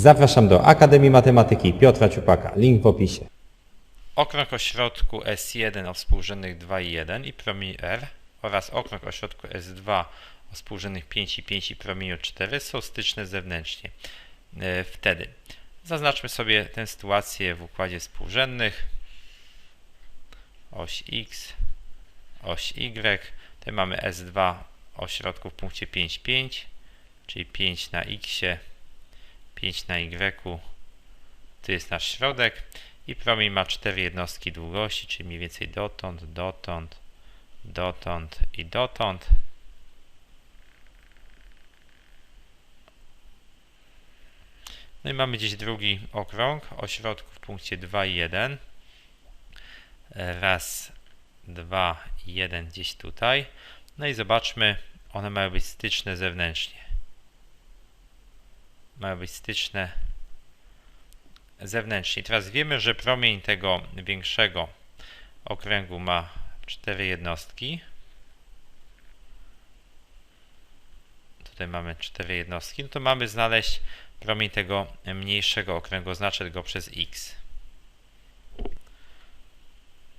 Zapraszam do Akademii Matematyki Piotra Ciupaka. Link w opisie. Okrąg o środku S1 o współrzędnych 2 i 1 i promień R oraz okrąg o środku S2 o współrzędnych 5 i 5 i promieniu 4 są styczne zewnętrznie. E, Wtedy zaznaczmy sobie tę sytuację w układzie współrzędnych. Oś X, oś Y. Tutaj mamy S2 o środku w punkcie 5, 5, czyli 5 na X, 5 na Y. To jest nasz środek i promień ma cztery jednostki długości, czyli mniej więcej dotąd, dotąd, dotąd i dotąd. No i mamy gdzieś drugi okrąg o środku w punkcie 2 i 1. Raz, dwa i jeden gdzieś tutaj. No i zobaczmy, one mają być styczne zewnętrznie. Mają być styczne zewnętrznie. Teraz wiemy, że promień tego większego okręgu ma cztery jednostki. Tutaj mamy cztery jednostki. No to mamy znaleźć promień tego mniejszego okręgu. Oznaczę go przez x.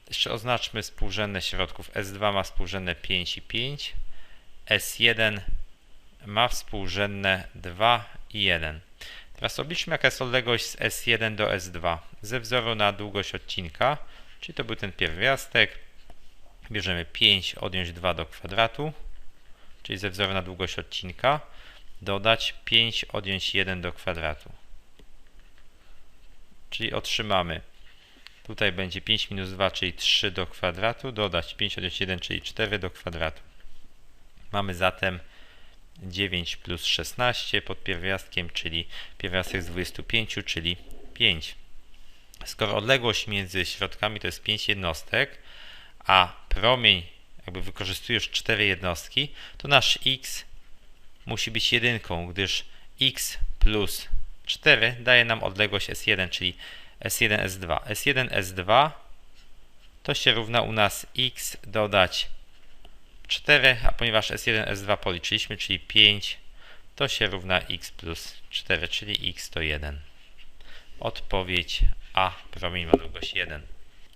Jeszcze oznaczmy współrzędne środków. S2 ma współrzędne 5 i 5. S1 ma współrzędne 2 i 1. Teraz obliczmy jaka jest odległość z S1 do S2 ze wzoru na długość odcinka, czyli to był ten pierwiastek. Bierzemy 5 odjąć 2 do kwadratu, czyli ze wzoru na długość odcinka, dodać 5 odjąć 1 do kwadratu. Czyli otrzymamy, tutaj będzie 5 minus 2, czyli 3 do kwadratu, dodać 5 odjąć 1, czyli 4 do kwadratu. Mamy zatem 9 plus 16 pod pierwiastkiem, czyli pierwiastek z 25, czyli 5. Skoro odległość między środkami to jest 5 jednostek, a promień jakby wykorzystujesz 4 jednostki, to nasz x musi być jedynką, gdyż x plus 4 daje nam odległość S1, czyli S1, S2. S1, S2 to się równa u nas x dodać 4, a ponieważ S1, S2 policzyliśmy, czyli 5, to się równa x plus 4, czyli x to 1. Odpowiedź A, promień ma długość 1.